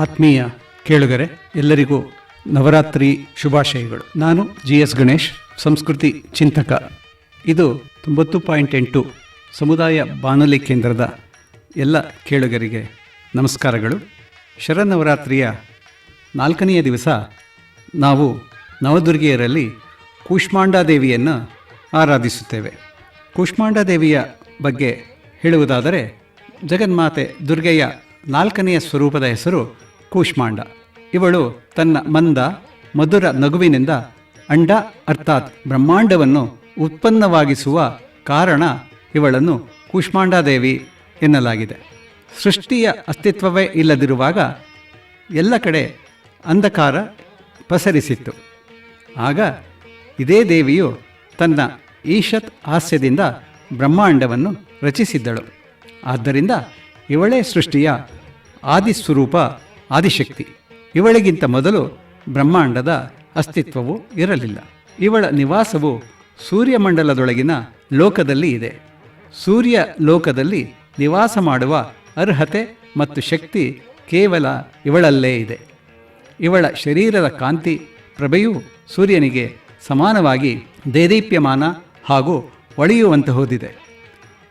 ಆತ್ಮೀಯ ಕೇಳುಗರೆ, ಎಲ್ಲರಿಗೂ ನವರಾತ್ರಿ ಶುಭಾಶಯಗಳು. ನಾನು ಜಿ ಎಸ್ ಗಣೇಶ್, ಸಂಸ್ಕೃತಿ ಚಿಂತಕ. ಇದು ತೊಂಬತ್ತು ಪಾಯಿಂಟ್ ಎಂಟು ಸಮುದಾಯ ಬಾನುಲಿ ಕೇಂದ್ರದ ಎಲ್ಲ ಕೇಳುಗರಿಗೆ ನಮಸ್ಕಾರಗಳು. ಶರನವರಾತ್ರಿಯ ನಾಲ್ಕನೆಯ ದಿವಸ ನಾವು ನವದುರ್ಗಿಯರಲ್ಲಿ ಕೂಷ್ಮಾಂಡಾದೇವಿಯನ್ನು ಆರಾಧಿಸುತ್ತೇವೆ. ಕೂಷ್ಮಾಂಡಾದೇವಿಯ ಬಗ್ಗೆ ಹೇಳುವುದಾದರೆ, ಜಗನ್ಮಾತೆ ದುರ್ಗೆಯ ನಾಲ್ಕನೆಯ ಸ್ವರೂಪದ ಹೆಸರು ಕೂಷ್ಮಾಂಡ. ಇವಳು ತನ್ನ ಮಂದ, ಮಧುರ ನಗುವಿನಿಂದ ಅಂಡ, ಅರ್ಥಾತ್ ಬ್ರಹ್ಮಾಂಡವನ್ನು ಉತ್ಪನ್ನವಾಗಿಸುವ ಕಾರಣ ಇವಳನ್ನು ಕೂಷ್ಮಾಂಡಾದೇವಿ ಎನ್ನಲಾಗಿದೆ. ಸೃಷ್ಟಿಯ ಅಸ್ತಿತ್ವವೇ ಇಲ್ಲದಿರುವಾಗ ಎಲ್ಲ ಕಡೆ ಅಂಧಕಾರ ಪಸರಿಸಿತ್ತು. ಆಗ ಇದೇ ದೇವಿಯು ತನ್ನ ಈಶತ್ ಹಾಸ್ಯದಿಂದ ಬ್ರಹ್ಮಾಂಡವನ್ನು ರಚಿಸಿದ್ದಳು. ಆದ್ದರಿಂದ ಇವಳೇ ಸೃಷ್ಟಿಯ ಆದಿಸ್ವರೂಪ ಆದಿಶಕ್ತಿ. ಇವಳಿಗಿಂತ ಮೊದಲು ಬ್ರಹ್ಮಾಂಡದ ಅಸ್ತಿತ್ವವು ಇರಲಿಲ್ಲ. ಇವಳ ನಿವಾಸವು ಸೂರ್ಯಮಂಡಲದೊಳಗಿನ ಲೋಕದಲ್ಲಿ ಇದೆ. ಸೂರ್ಯ ಲೋಕದಲ್ಲಿ ನಿವಾಸ ಮಾಡುವ ಅರ್ಹತೆ ಮತ್ತು ಶಕ್ತಿ ಕೇವಲ ಇವಳಲ್ಲೇ ಇದೆ. ಇವಳ ಶರೀರದ ಕಾಂತಿ ಪ್ರಭೆಯು ಸೂರ್ಯನಿಗೆ ಸಮಾನವಾಗಿ ದೇದೀಪ್ಯಮಾನ ಹಾಗೂ ಹೊಳೆಯುವಂತಹುದಿದೆ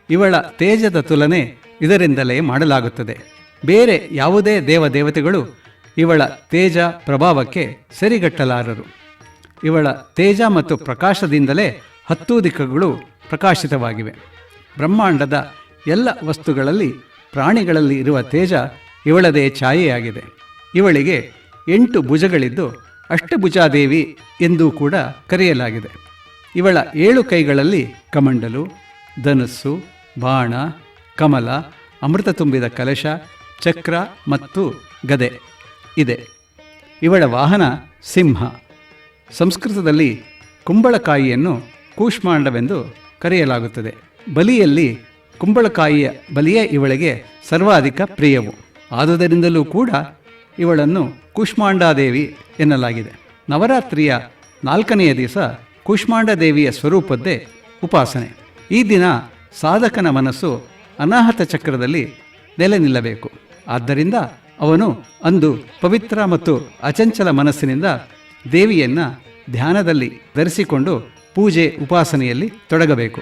ಇವಳ ತೇಜದ ತುಲನೆ ಇದರಿಂದಲೇ ಮಾಡಲಾಗುತ್ತದೆ. ಬೇರೆ ಯಾವುದೇ ದೇವದೇವತೆಗಳು ಇವಳ ತೇಜ ಪ್ರಭಾವಕ್ಕೆ ಸರಿಗಟ್ಟಲಾರರು. ಇವಳ ತೇಜ ಮತ್ತು ಪ್ರಕಾಶದಿಂದಲೇ ಹತ್ತು ದಿಕ್ಕುಗಳು ಪ್ರಕಾಶಿತವಾಗಿವೆ. ಬ್ರಹ್ಮಾಂಡದ ಎಲ್ಲ ವಸ್ತುಗಳಲ್ಲಿ, ಪ್ರಾಣಿಗಳಲ್ಲಿ ಇರುವ ತೇಜ ಇವಳದೇ ಛಾಯೆಯಾಗಿದೆ. ಇವಳಿಗೆ ಎಂಟು ಭುಜಗಳಿದ್ದು ಅಷ್ಟಭುಜಾದೇವಿ ಎಂದೂ ಕೂಡ ಕರೆಯಲಾಗಿದೆ. ಇವಳ ಏಳು ಕೈಗಳಲ್ಲಿ ಕಮಂಡಲು, ಧನಸ್ಸು, ಬಾಣ, ಕಮಲ, ಅಮೃತ ತುಂಬಿದ ಕಲಶ ಚಕ್ರ ಮತ್ತು ಗದೆ ಇದೆ. ಇವಳ ವಾಹನ ಸಿಂಹ. ಸಂಸ್ಕೃತದಲ್ಲಿ ಕುಂಬಳಕಾಯಿಯನ್ನು ಕೂಷ್ಮಾಂಡವೆಂದು ಕರೆಯಲಾಗುತ್ತದೆ. ಬಲಿಯಲ್ಲಿ ಕುಂಬಳಕಾಯಿಯ ಬಲಿಯೇ ಇವಳಿಗೆ ಸರ್ವಾಧಿಕ ಪ್ರಿಯವು. ಆದುದರಿಂದಲೂ ಕೂಡ ಇವಳನ್ನು ಕೂಷ್ಮಾಂಡಾದೇವಿ ಎನ್ನಲಾಗಿದೆ. ನವರಾತ್ರಿಯ ನಾಲ್ಕನೆಯ ದಿವಸ ಕೂಷ್ಮಾಂಡದೇವಿಯ ಸ್ವರೂಪದ್ದೇ ಉಪಾಸನೆ. ಈ ದಿನ ಸಾಧಕನ ಮನಸ್ಸು ಅನಾಹತ ಚಕ್ರದಲ್ಲಿ ನೆಲೆ ನಿಲ್ಲಬೇಕು. ಆದ್ದರಿಂದ ಅವನು ಅಂದು ಪವಿತ್ರ ಮತ್ತು ಅಚಂಚಲ ಮನಸ್ಸಿನಿಂದ ದೇವಿಯನ್ನು ಧ್ಯಾನದಲ್ಲಿ ಧರಿಸಿಕೊಂಡು ಪೂಜೆ ಉಪಾಸನೆಯಲ್ಲಿ ತೊಡಗಬೇಕು.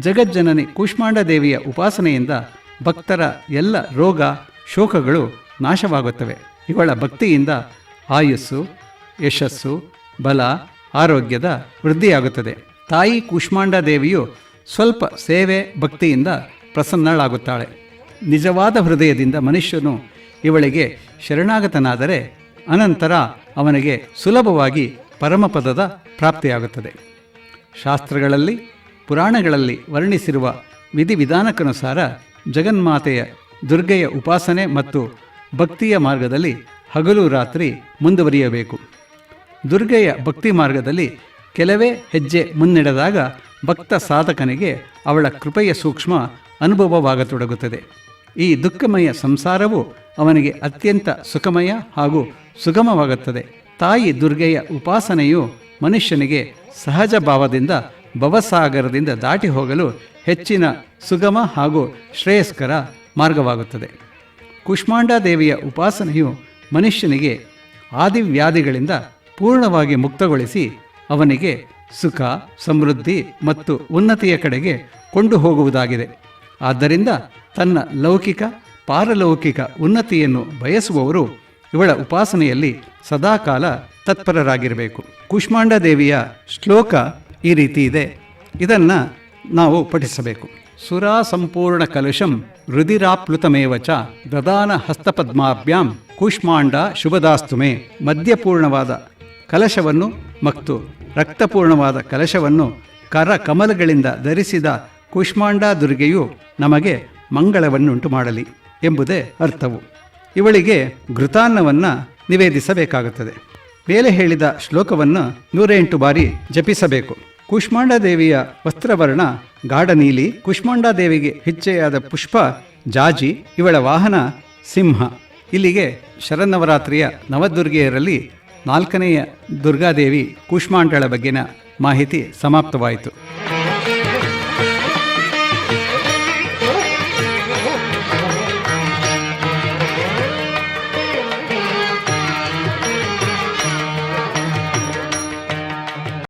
ಜಗಜ್ಜನನಿ ಕೂಷ್ಮಾಂಡ ದೇವಿಯ ಉಪಾಸನೆಯಿಂದ ಭಕ್ತರ ಎಲ್ಲ ರೋಗ ಶೋಕಗಳು ನಾಶವಾಗುತ್ತವೆ. ಇವಳ ಭಕ್ತಿಯಿಂದ ಆಯಸ್ಸು, ಯಶಸ್ಸು, ಬಲ, ಆರೋಗ್ಯದ ವೃದ್ಧಿಯಾಗುತ್ತದೆ. ತಾಯಿ ಕೂಷ್ಮಾಂಡ ದೇವಿಯು ಸ್ವಲ್ಪ ಸೇವೆ ಭಕ್ತಿಯಿಂದ ಪ್ರಸನ್ನಳಾಗುತ್ತಾಳೆ. ನಿಜವಾದ ಹೃದಯದಿಂದ ಮನುಷ್ಯನು ಇವಳಿಗೆ ಶರಣಾಗತನಾದರೆ ಅನಂತರ ಅವನಿಗೆ ಸುಲಭವಾಗಿ ಪರಮಪದದ ಪ್ರಾಪ್ತಿಯಾಗುತ್ತದೆ. ಶಾಸ್ತ್ರಗಳಲ್ಲಿ, ಪುರಾಣಗಳಲ್ಲಿ ವರ್ಣಿಸಿರುವ ವಿಧಿವಿಧಾನಕ್ಕನುಸಾರ ಜಗನ್ಮಾತೆಯ ದುರ್ಗೆಯ ಉಪಾಸನೆ ಮತ್ತು ಭಕ್ತಿಯ ಮಾರ್ಗದಲ್ಲಿ ಹಗಲು ರಾತ್ರಿ ಮುಂದುವರಿಯಬೇಕು. ದುರ್ಗೆಯ ಭಕ್ತಿ ಮಾರ್ಗದಲ್ಲಿ ಕೆಲವೇ ಹೆಜ್ಜೆ ಮುನ್ನಡೆದಾಗ ಭಕ್ತ ಸಾಧಕನಿಗೆ ಅವಳ ಕೃಪೆಯ ಸೂಕ್ಷ್ಮ ಅನುಭವವಾಗತೊಡಗುತ್ತದೆ. ಈ ದುಃಖಮಯ ಸಂಸಾರವು ಅವನಿಗೆ ಅತ್ಯಂತ ಸುಖಮಯ ಹಾಗೂ ಸುಗಮವಾಗುತ್ತದೆ. ತಾಯಿ ದುರ್ಗೆಯ ಉಪಾಸನೆಯು ಮನುಷ್ಯನಿಗೆ ಸಹಜ ಭಾವದಿಂದ ಭವಸಾಗರದಿಂದ ದಾಟಿ ಹೋಗಲು ಹೆಚ್ಚಿನ ಸುಗಮ ಹಾಗೂ ಶ್ರೇಯಸ್ಕರ ಮಾರ್ಗವಾಗುತ್ತದೆ. ಕುಷ್ಮಾಂಡಾದೇವಿಯ ಉಪಾಸನೆಯು ಮನುಷ್ಯನಿಗೆ ಆದಿವ್ಯಾಧಿಗಳಿಂದ ಪೂರ್ಣವಾಗಿ ಮುಕ್ತಗೊಳಿಸಿ ಅವನಿಗೆ ಸುಖ, ಸಮೃದ್ಧಿ ಮತ್ತು ಉನ್ನತಿಯ ಕಡೆಗೆ ಕೊಂಡು ಹೋಗುವುದಾಗಿದೆ. ಆದ್ದರಿಂದ ತನ್ನ ಲೌಕಿಕ, ಪಾರಲೌಕಿಕ ಉನ್ನತಿಯನ್ನು ಬಯಸುವವರು ಇವಳ ಉಪಾಸನೆಯಲ್ಲಿ ಸದಾಕಾಲ ತತ್ಪರರಾಗಿರಬೇಕು. ಕುಷ್ಮಾಂಡ ದೇವಿಯ ಶ್ಲೋಕ ಈ ರೀತಿ ಇದೆ. ಇದನ್ನು ನಾವು ಪಠಿಸಬೇಕು. ಸುರಾ ಸಂಪೂರ್ಣ ಕಲುಷಂ ರುದಿರಾಪ್ಲುತಮೇವ ಚ ದದಾನ ಹಸ್ತಪದ್ಮಾಭ್ಯಾಂ ಕೂಷ್ಮಾಂಡ ಶುಭದಾಸ್ತುಮೆ ಮದ್ಯಪೂರ್ಣವಾದ ಕಲಶವನ್ನು ಮತ್ತು ರಕ್ತಪೂರ್ಣವಾದ ಕಲಶವನ್ನು ಕರ ಕಮಲಗಳಿಂದ ಧರಿಸಿದ ಕುಷ್ಮಾಂಡಾ ದುರ್ಗೆಯು ನಮಗೆ ಮಂಗಳವನ್ನುಂಟು ಮಾಡಲಿ ಎಂಬುದೇ ಅರ್ಥವು. ಇವಳಿಗೆ ಘೃತಾನ್ನವನ್ನು ನಿವೇದಿಸಬೇಕಾಗುತ್ತದೆ. ಮೇಲೆ ಹೇಳಿದ ಶ್ಲೋಕವನ್ನು ನೂರೆಂಟು ಬಾರಿ ಜಪಿಸಬೇಕು. ಕೂಷ್ಮಾಂಡ ದೇವಿಯ ವಸ್ತ್ರವರ್ಣ ಗಾಢ ನೀಲಿ ಕೂಷ್ಮಾಂಡ ದೇವಿಗೆ ಹಿಚ್ಚೆಯಾದ ಪುಷ್ಪ ಜಾಜಿ, ಇವಳ ವಾಹನ ಸಿಂಹ. ಇಲ್ಲಿಗೆ ಶರನ್ನವರಾತ್ರಿಯ ನವದುರ್ಗೆಯರಲ್ಲಿ ನಾಲ್ಕನೆಯ ದುರ್ಗಾದೇವಿ ಕೂಷ್ಮಾಂಡಳ ಬಗ್ಗೆನ ಮಾಹಿತಿ ಸಮಾಪ್ತವಾಯಿತು.